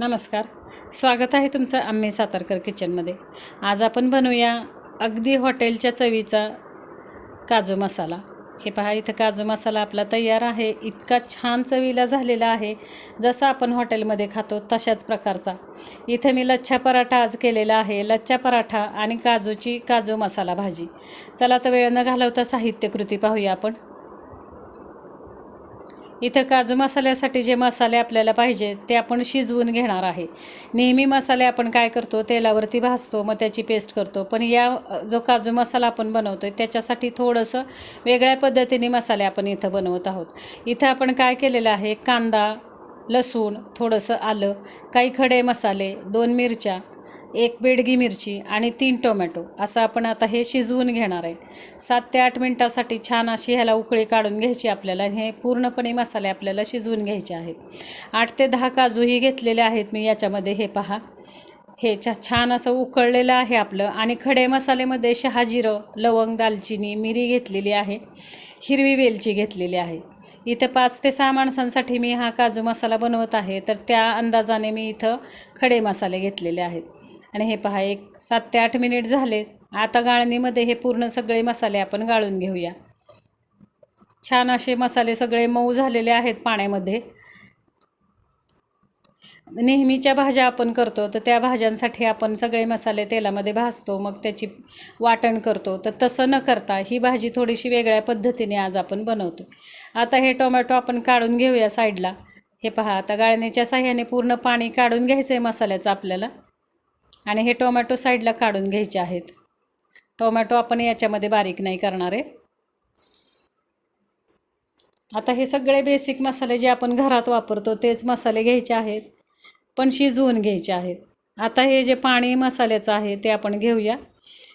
नमस्कार. स्वागत आहे तुमचं आम्ही सातारकर किचनमध्ये. आज आपण बनवूया अगदी हॉटेलच्या चवीचा काजू मसाला. हे पहा इथं काजू मसाला आपला तयार आहे. इतका छान चवीला झालेला आहे. जसं आपण हॉटेलमध्ये खातो तशाच प्रकारचा. इथं मी लच्छा पराठा आज केलेला आहे. लच्छा पराठा आणि काजूची काजू मसाला भाजी. चला तर वेळ न घालवता साहित्यकृती पाहूया आपण. इथं काजू मसाल्यासाठी जे मसाले आपल्याला पाहिजे ते आपण शिजवून घेणार आहे. नेहमी मसाले आपण काय करतो तेलावरती भाजतो मग त्याची पेस्ट करतो. पण या जो काजू मसाला आपण बनवतो आहे त्याच्यासाठी थोडंसं वेगळ्या पद्धतीने मसाले आपण इथं बनवत आहोत. इथं आपण काय केलेलं आहे कांदा लसूण थोडंसं आलं काही खडे मसाले दोन मिरच्या एक बेडगी मिरची आणि तीन टोमॅटो असं आपण आता हे शिजवून घेणार आहे. सात ते आठ मिनटासाठी छान अशी ह्याला उकळी काढून घ्यायची आपल्याला हे पूर्णपणे मसाले आपल्याला शिजवून घ्यायचे आहेत. आठ ते दहा काजूही घेतलेले आहेत मी याच्यामध्ये हे पहा. हे छा छान असं उकळलेलं आहे आपलं आणि खडे मसालेमध्ये शहाजिरं लवंग दालचिनी मिरी घेतलेली आहे. हिरवी वेलची घेतलेली आहे. इथं पाच ते सहा माणसांसाठी मी हा काजू मसाला बनवत आहे तर त्या अंदाजाने मी इथं खडे मसाले घेतलेले आहेत. आणि हे पहा एक सात ते आठ मिनिट झालेत आता गाळणीमध्ये हे पूर्ण सगळे मसाले आपण गाळून घेऊया. छान असे मसाले सगळे मऊ झालेले आहेत पाण्यामध्ये. नेहमीच्या भाज्या आपण करतो तर त्या भाज्यांसाठी आपण सगळे मसाले तेलामध्ये भाजतो मग त्याची वाटण करतो. तर तसं न करता ही भाजी थोडीशी वेगळ्या पद्धतीने आज आपण बनवतो. आता हे टोमॅटो आपण काढून घेऊया साईडला. हे पहा आता गाळणीच्या साह्याने पूर्ण पाणी काढून घ्यायचं आहे मसाल्याचं आपल्याला. आणि हे टोमॅटो साईडला काढून घ्यायचे आहेत. टोमॅटो आपण याच्यामध्ये बारीक नाही करणार आहे. आता हे सगळे बेसिक मसाले जे आपण घरात वापरतो तेच मसाले घ्यायचे आहेत. पण शिजवून घ्यायचे आहेत. आता हे जे पाणी मसाल्याचं आहे ते आपण घेऊया.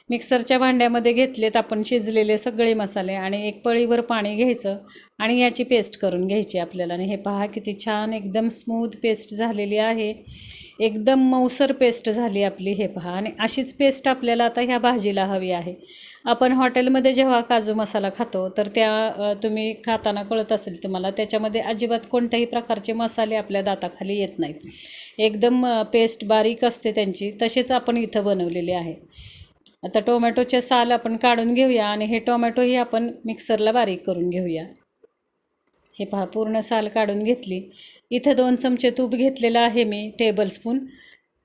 मिक्सरच्या भांड्यामध्ये घेतलेत आपण शिजलेले सगळे मसाले आणि एक पळीभर पाणी घ्यायचं आणि याची पेस्ट करून घ्यायची आपल्याला. आणि हे पहा किती छान एकदम स्मूथ पेस्ट झालेली आहे. एकदम मऊसर पेस्ट झाली आपली हे पहा. आणि अशीच पेस्ट आपल्याला आता ह्या भाजीला हवी आहे. आपण हॉटेलमध्ये जेव्हा काजू मसाला खातो तर त्या तुम्ही खाताना कळत असेल तुम्हाला त्याच्यामध्ये अजिबात कोणत्याही प्रकारचे मसाले आपल्या दाताखाली येत नाहीत. एकदम पेस्ट बारीक असते त्यांची तसेच आपण इथं बनवलेली आहे. आता टोमॅटोचे साल आपण काढून घेऊया आणि हे टोमॅटोही आपण मिक्सरला बारीक करून घेऊया. हे पहा पूर्ण साल काढून घेतली. इथं दोन चमचे तूप घेतलेलं आहे मी टेबलस्पून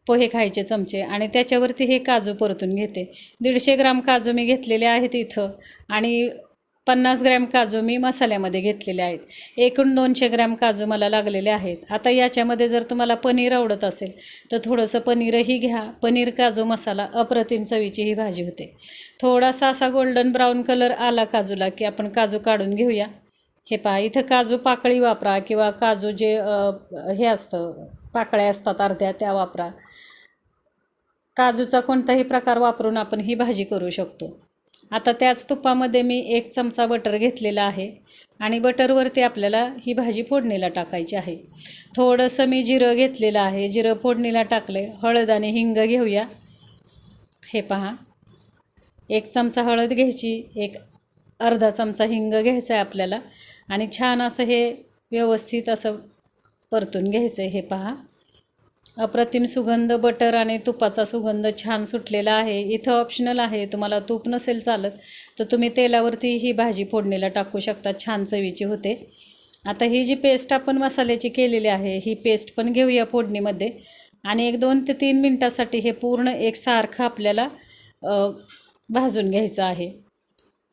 पोहे खायचे चमचे. आणि त्याच्यावरती हे काजू परतून घेते. दीडशे ग्राम काजू मी घेतलेले आहेत इथं. आणि पन्नास ग्रॅम काजू मी मसाल्यामध्ये घेतलेले आहेत. एकूण दोनशे ग्रॅम काजू मला लागलेले आहेत. आता याच्यामध्ये जर तुम्हाला पनीर आवडत असेल तर थोडंसं पनीरही घ्या. पनीर काजू मसाला अप्रतिम चवीची ही भाजी होते. थोडासा असा गोल्डन ब्राऊन कलर आला काजूला की आपण काजू काढून घेऊया. हे पहा इथं काजू पाकळी वापरा किंवा काजू जे हे असतं पाकळ्या असतात अर्ध्या त्या वापरा. काजूचा कोणताही प्रकार वापरून आपण ही भाजी करू शकतो. आता त्याच तुपामध्ये मी एक चमचा बटर घेतलेला आहे आणि बटरवरती आपल्याला ही भाजी फोडणीला टाकायची आहे. थोडंसं मी जिरं घेतलेलं आहे जिरं फोडणीला टाकले हळद आणि हिंग घेऊया. हे पहा एक चमचा हळद घ्यायची एक अर्धा चमचा हिंग घ्यायचा आहे आपल्याला. आणि छान असं हे व्यवस्थित असं परतून घ्यायचं आहे हे पहा. अप्रतिम सुगंध बटर आणि तुपाचा सुगंध छान सुटलेला आहे. इथं ऑप्शनल आहे. तुम्हाला तूप नसेल चालत तर तुम्ही तेलावरती ही भाजी फोडणीला टाकू शकता. छान चवीची होते. आता ही जी पेस्ट आपण मसाल्याची केलेली आहे ही पेस्ट पण घेऊया फोडणीमध्ये. आणि एक दोन ते तीन मिनटासाठी हे पूर्ण एकसारखं आपल्याला भाजून घ्यायचं आहे.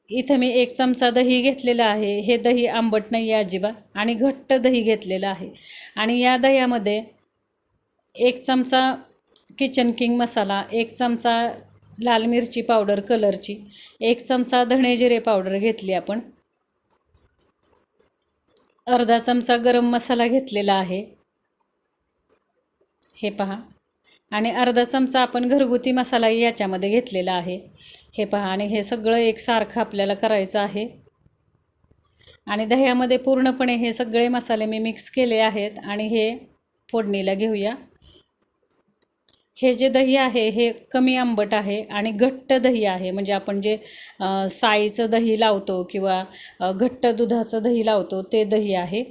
इथं मी एक चमचा दही घेतलेलं आहे. हे दही आंबट नाही आहे अजिबात आणि घट्ट दही घेतलेलं आहे. आणि या दह्यामध्ये एक चमचा किचन किंग मसाला एक चमचा लाल मिरची पावडर कलरची एक चमचा धणे जिरे पावडर घेतली आपण. अर्धा चमचा गरम मसाला घेतलेला आहे. हे पहा. आणि अर्धा चमचा आपण घरगुती मसालाही याच्यामध्ये घेतलेला आहे. हे पहा आणि हे सगळं एकसारखं आपल्याला करायचं आहे. आणि दह्यामध्ये पूर्णपणे हे सगळे मसाले मी मिक्स केले आहेत आणि हे फोडणीला घेऊया. हे जे दही आहे हे कमी आंबट आहे आणि घट्ट दही आहे. म्हणजे आपण जे साईचं दही लावतो किंवा घट्ट दुधाचं दही लावतो ते दही आहे.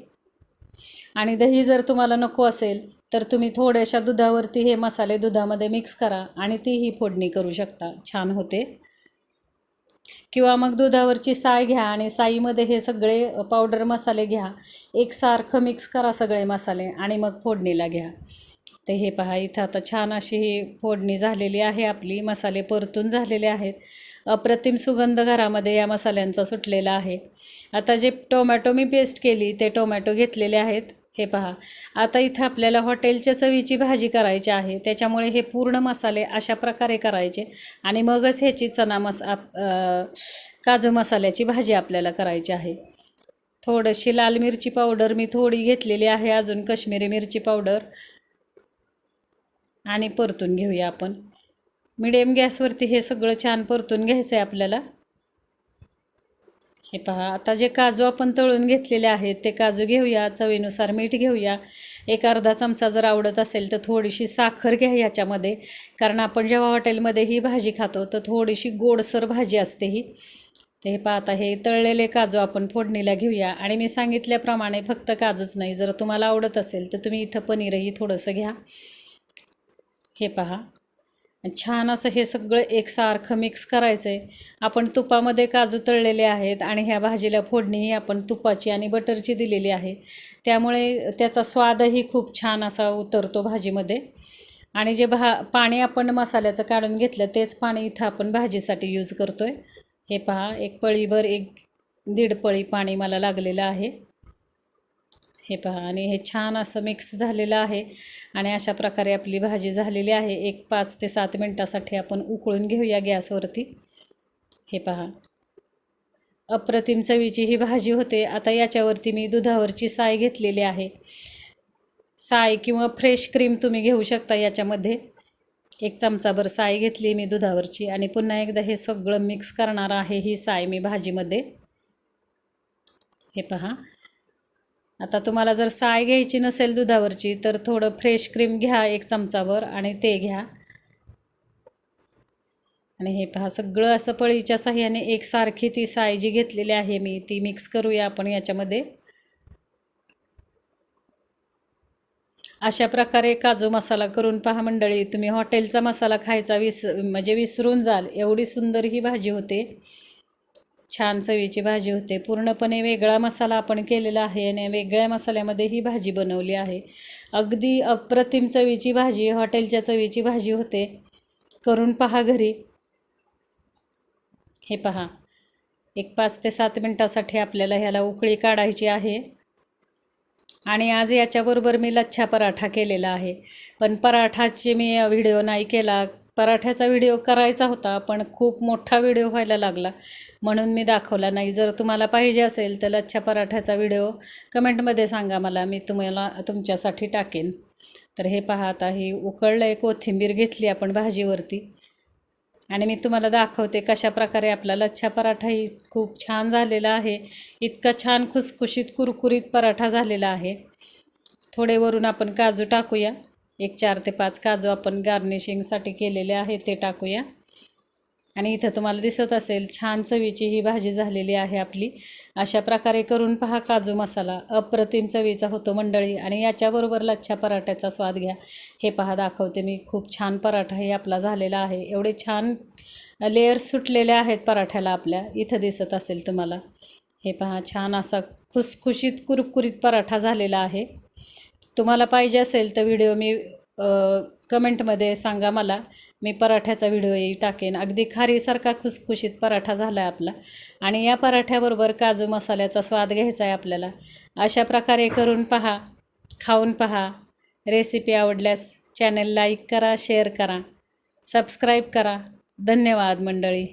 आणि दही जर तुम्हाला नको असेल तर तुम्ही थोड्याशा दुधावरती हे मसाले दुधामध्ये मिक्स करा आणि तीही फोडणी करू शकता. छान होते. किंवा मग दुधावरची साय घ्या आणि साईमध्ये हे सगळे पावडर मसाले घ्या. एकसारखं मिक्स करा सगळे मसाले आणि मग फोडणीला घ्या. तर हे पहा इथं आता छान अशी ही फोडणी झालेली आहे आपली. मसाले परतून झालेले आहेत. अप्रतिम सुगंध घरामध्ये या मसाल्यांचा सुटलेला आहे. आता जे टोमॅटो मी पेस्ट केली ते टोमॅटो घेतलेले आहेत. हे पहा. आता इथं आपल्याला हॉटेलच्या चवीची भाजी करायची आहे. त्याच्यामुळे हे पूर्ण मसाले अशा प्रकारे करायचे. आणि मगच ह्याची चना मस आप काजू मसाल्याची भाजी आपल्याला करायची आहे. थोडीशी लाल मिरची पावडर मी थोडी घेतलेली आहे. अजून कश्मीरी मिरची पावडर. आणि परतून घेऊया आपण. मिडियम गॅसवरती हे सगळं छान परतून घ्यायचं आहे आपल्याला. हे पहा आता जे काजू आपण तळून घेतलेले आहेत ते काजू घेऊया चवीनुसार मीठ घेऊया. एक अर्धा चमचा जर आवडत असेल तर थोडीशी साखर घ्या याच्यामध्ये. कारण आपण जेव्हा हॉटेलमध्ये ही भाजी खातो तर थोडीशी गोडसर भाजी असते ही. ते हे पहा आता हे तळलेले काजू आपण फोडणीला घेऊया. आणि मी सांगितल्याप्रमाणे फक्त काजूच नाही. जर तुम्हाला आवडत असेल तर तुम्ही इथं पनीरही थोडंसं घ्या. हे पहा छान असं हे सगळं एकसारखं मिक्स करायचं आहे आपण तुपामध्ये काजू तळलेले आहेत आणि ह्या भाजीला फोडणीही आपण तुपाची आणि बटरची दिलेली आहे. त्यामुळे त्याचा स्वादही खूप छान असा उतरतो भाजीमध्ये. आणि जे भा पाणी आपण मसाल्याचं काढून घेतलं तेच पाणी इथं आपण भाजीसाठी यूज करतो आहे हे पहा एक पळीभर एक दीड पळी पाणी मला लागलेलं आहे. हे पहा आणि हे छान असं मिक्स झालेलं आहे. आणि अशा प्रकारे आपली भाजी झालेली आहे. एक पाच ते सात मिनटासाठी आपण उकळून घेऊया गॅसवरती. हे पहा. अप्रतिम चवीची ही भाजी होते. आता याच्यावरती मी दुधावरची साय घेतलेली आहे. साय किंवा फ्रेश क्रीम तुम्ही घेऊ शकता याच्यामध्ये. एक चमचाभर साय घेतली मी दुधावरची. आणि पुन्हा एकदा हे सगळं मिक्स करणार आहे ही साय मी भाजीमध्ये. हे पहा. आता तुम्हाला जर साय घ्यायची नसेल दुधावरची तर थोडं फ्रेश क्रीम घ्या एक चमचावर आणि ते घ्या. आणि हे पहा सगळं असं पळीच्या साह्याने एकसारखी ती साय जी घेतलेली आहे मी ती मिक्स करूया आपण याच्यामध्ये. अशा प्रकारे काजू मसाला करून पहा मंडळी तुम्ही हॉटेलचा मसाला खायचा विस म्हणजे विसरून जाल एवढी सुंदर ही भाजी होते. छान चवीची भाजी होते. पूर्णपणे वेगळा मसाला आपण केलेला आहे आणि वेगळ्या मसाल्यामध्ये ही भाजी बनवली आहे. अगदी अप्रतिम चवीची भाजी हॉटेलच्या चवीची भाजी होते. करून पहा घरी. हे पहा. एक पाच ते सात मिनटासाठी आपल्याला ह्याला उकळी काढायची आहे. आणि आज याच्याबरोबर मी लच्छा पराठा केलेला आहे. पण पराठाचे मी व्हिडिओ नाही केला. पराठ्याचा व्हिडिओ करायचा होता पण खूप मोठा व्हिडिओ व्हायला लागला. म्हणून मी दाखवला नाही. जर तुम्हाला पाहिजे असेल तर लच्छा पराठ्याचा व्हिडिओ कमेंटमध्ये सांगा मला. मी तुम्हाला तुमच्यासाठी टाकेन. तर हे पहा आता ही उकळलं आहे कोथिंबीर घेतली आपण भाजीवरती. आणि मी तुम्हाला दाखवते कशा प्रकारे आपला लच्छा पराठाही खूप छान झालेला आहे. इतका छान खुसखुशीत कुरकुरीत पराठा झालेला आहे. थोडे वरून आपण काजू टाकूया. एक चार ते पाच काजू आपण गार्निशिंगसाठी केलेले आहे ते टाकूया. आणि इथं तुम्हाला दिसत असेल छान चवीची ही भाजी झालेली आहे आपली. अशा प्रकारे करून पहा काजू मसाला. अप्रतिम चवीचा होतो मंडळी. आणि याच्याबरोबर लच्छा पराठ्याचा स्वाद घ्या. हे पहा दाखवते मी. खूप छान पराठाही आपला झालेला आहे. एवढे छान लेयर्स सुटलेले आहेत पराठ्याला आपल्या. इथं दिसत असेल तुम्हाला. हे पहा छान असा खुसखुशीत कुरकुरीत पराठा झालेला आहे. तुम्हाला पाहिजे असेल तर व्हिडिओ मी कमेंटमध्ये सांगा मला. मी पराठ्याचा व्हिडिओही टाकेन. अगदी खारीसारखा खुसखुशीत पराठा झाला आहे आपला. आणि या पराठ्याबरोबर काजू मसाल्याचा स्वाद घ्यायचा आहे आपल्याला. अशा प्रकारे करून पहा खाऊन पहा. रेसिपी आवडल्यास चॅनल लाईक करा शेअर करा. सबस्क्राईब करा. धन्यवाद मंडळी.